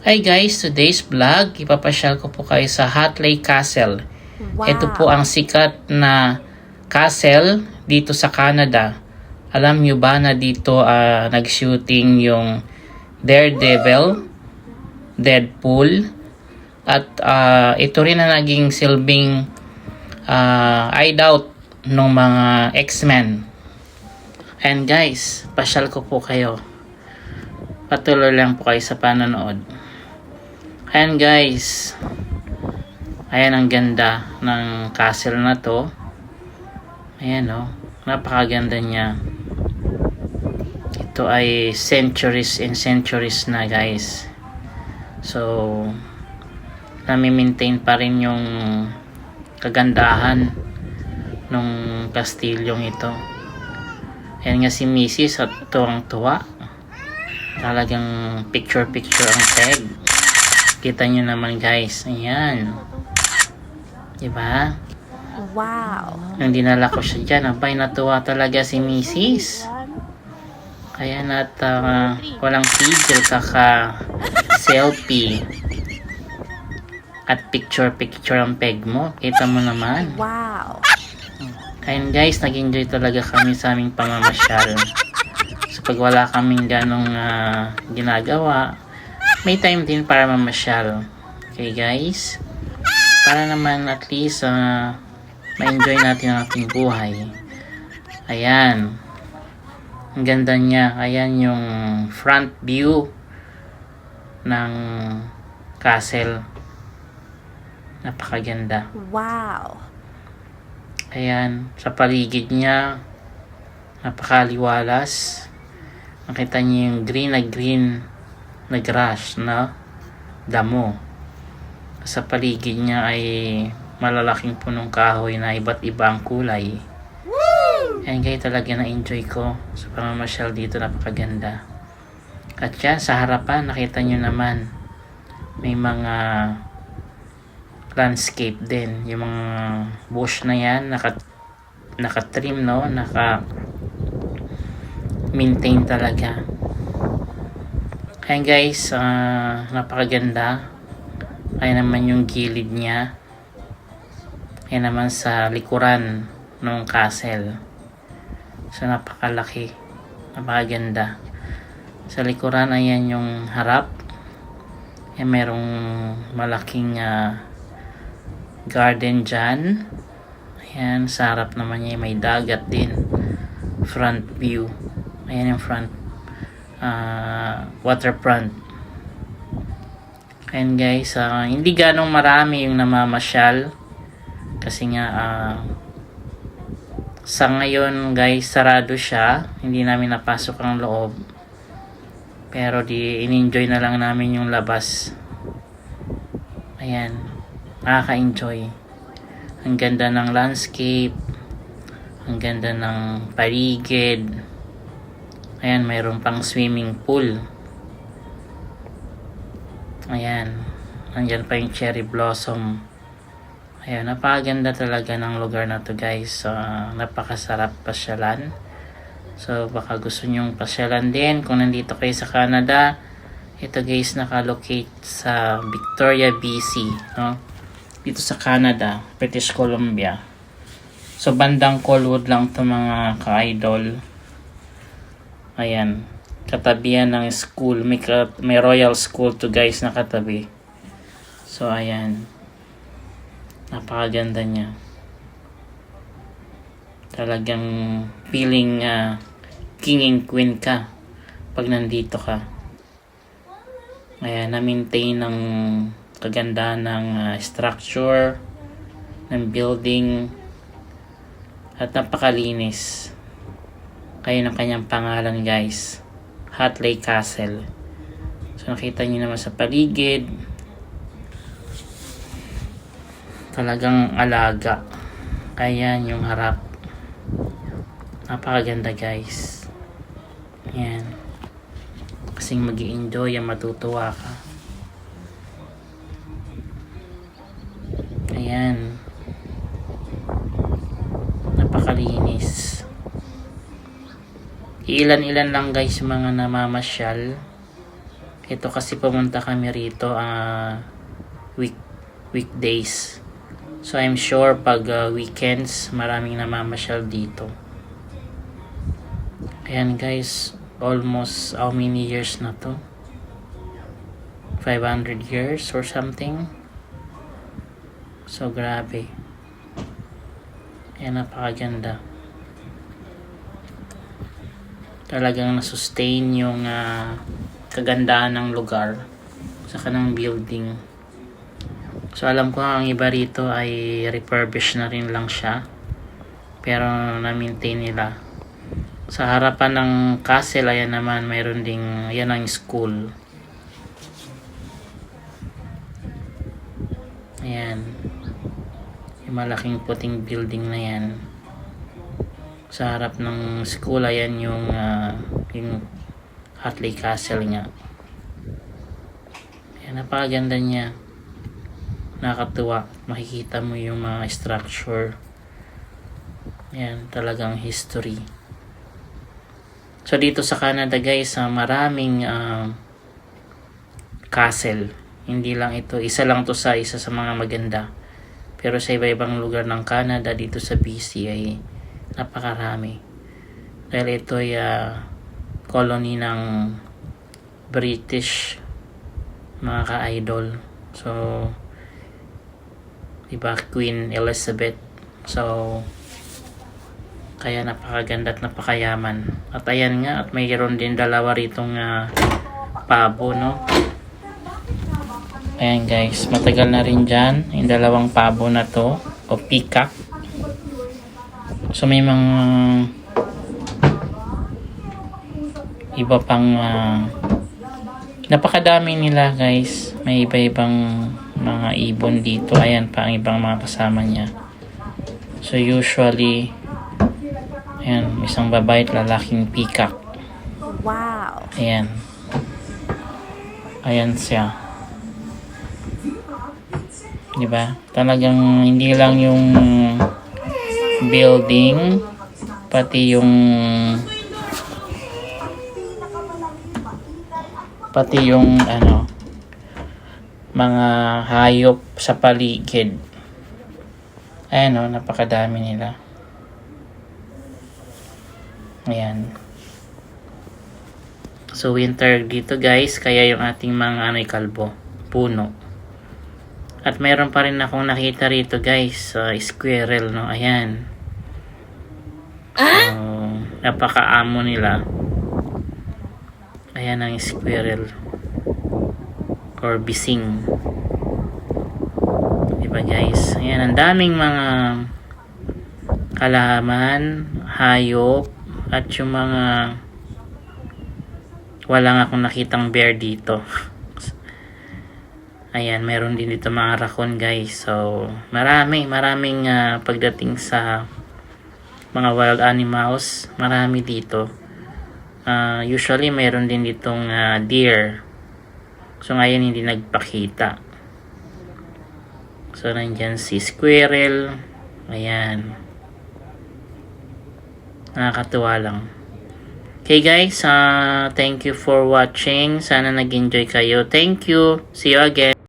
Hi guys, today's vlog, ipapasyal ko po kayo sa Lake Castle. Wow. Ito po ang sikat na castle dito sa Canada. Alam nyo ba na dito ah, nag-shooting yung Daredevil, Deadpool, at ah, ito rin na naging silbing uh, hideout ng mga X-Men. And guys, pasyal ko po kayo. Patuloy lang po kayo sa panonood. Ayan guys. Ayan ang ganda ng castle na to. Ayan oh. Napakaganda niya. Ito ay centuries and centuries na guys. So, nami-maintain pa rin yung kagandahan nung kastilyong ito. Ayan nga si Mrs. at tuwang-tuwa. Talagang picture-picture ang peg. Kita nyo naman guys. Ayan. Diba? Wow. Nung dinala ko siya dyan, abay natuwa talaga si Mrs. Kaya nat ah, walang tigil kaka selfie. At picture-picture ang peg mo. Kita mo naman. Wow. Kaya guys, nag-enjoy talaga kami sa aming pamamasyal. So pag wala kaming ganong ah, ginagawa, may time din para mamasyal. Okay guys? Para naman at least ah, ma-enjoy natin ang ating buhay. Ayan. Ang ganda niya. Ayan yung front view ng castle. Napakaganda. Wow. Ayan, sa paligid niya, napakaliwalas. Nakita niyo yung green na green na grass na damo. Sa paligid niya ay malalaking punong kahoy na iba't ibang kulay. Ayan kayo talaga na-enjoy ko sa pamamasyal dito, napakaganda. At yan, sa harapan, nakita niyo naman, may mga landscape din. Yung mga bush na yan, naka, naka-trim, no? Naka maintain talaga. Kaya guys, ah, napakaganda. Kaya naman yung gilid niya. Kaya naman sa likuran ng castle. So napakalaki. Napakaganda. Sa likuran, ayan yung harap. Eh, merong malaking ah, garden dyan. Ayan, sa harap naman niya may dagat din. Front view. Ayan yung front ah, waterfront. Ayan guys, ah, hindi ganong marami yung namamasyal. Kasi nga, ah, sa ngayon guys, sarado siya. Hindi namin napasok ang loob. Pero di, in-enjoy na lang namin yung labas. Ayan nakaka-enjoy. Ang ganda ng landscape, ang ganda ng paligid. Ayan, mayroon pang swimming pool. Ayan, andyan pa yung cherry blossom. Ayan, napakaganda talaga ng lugar na to guys. So, napakasarap pasyalan. So, baka gusto nyong pasyalan din kung nandito kayo sa Canada. Ito guys, nakalocate sa Victoria, BC. No? dito sa Canada, British Columbia. So, bandang Colwood lang to mga ka-idol. Ayan. Katabihan ng school. May, may Royal School to guys na katabi. So, ayan. Napakaganda niya. Talagang feeling ah, king and queen ka pag nandito ka. Ayan, na-maintain ng kaganda ng ah, structure ng building at napakalinis kayo ng kanyang pangalan guys. Lake Castle. So nakita niyo naman sa paligid. Talagang alaga. Ayan yung harap. Napakaganda guys. Yan kasing mag enjoy matutuwa ka. Ayan. Napakalinis. Ilan-ilan lang guys mga namamasyal. Ito kasi pumunta kami rito ah week weekdays. So I'm sure pag ah, weekends maraming namamasyal dito. Ayan guys, almost how many years na to? 500 years or something. So grabe. Ayan, napakaganda. Talagang na-sustain yung ah, kagandahan ng lugar sa kanang building. So alam ko ang iba rito ay refurbish na rin lang siya. Pero na-maintain nila. Sa harapan ng castle, ayan naman, mayroon ding, ayan ang school. Ayan. Yung malaking puting building na yan. Sa harap ng school, ayan yung, ah, yung Hartley Castle niya. Ayan, napakaganda niya. Nakakatuwa. Makikita mo yung mga structure. Ayan, talagang history. So dito sa Canada guys, ah, maraming ah, castle. Hindi lang ito, isa lang to sa isa sa mga maganda. Pero sa iba-ibang lugar ng Canada, dito sa BC ay napakarami. Dahil ito ay ah, colony ng British mga ka-idol. So, diba, Queen Elizabeth. So, kaya napakaganda at napakayaman. At ayan nga, at mayroon din dalawa ritong ah, pabo, no? Ayan guys, matagal na rin dyan. Yung dalawang pabo na to, o peacock. So may mga iba pang ah, napakadami nila guys. May iba-ibang mga ibon dito. Ayan pa ang ibang mga kasama niya. So usually, ayan, isang babae at lalaking peacock. Wow. Ayan. Ayan siya. Di ba? Talagang hindi lang yung building, pati yung pati yung ano mga hayop sa paligid. Ayan o, napakadami nila. Ayan. So winter dito guys, kaya yung ating mga ano'y kalbo, puno. At meron pa rin akong nakita rito guys, uh, squirrel no, ayan. So, napakaamo nila. Ayan ang squirrel. Or bising. Diba guys? Ayan, ang daming mga kalaman, hayop, at yung mga wala nga akong nakitang bear dito. Ayan, meron din dito mga raccoon guys. So, marami, maraming ah, pagdating sa mga wild animals, marami dito. Ah, usually, meron din ditong ah, deer. So, ngayon hindi nagpakita. So, nandyan si squirrel. Ayan. Nakakatuwa lang. Okay guys, uh, thank you for watching. Sana nag-enjoy kayo. Thank you. See you again.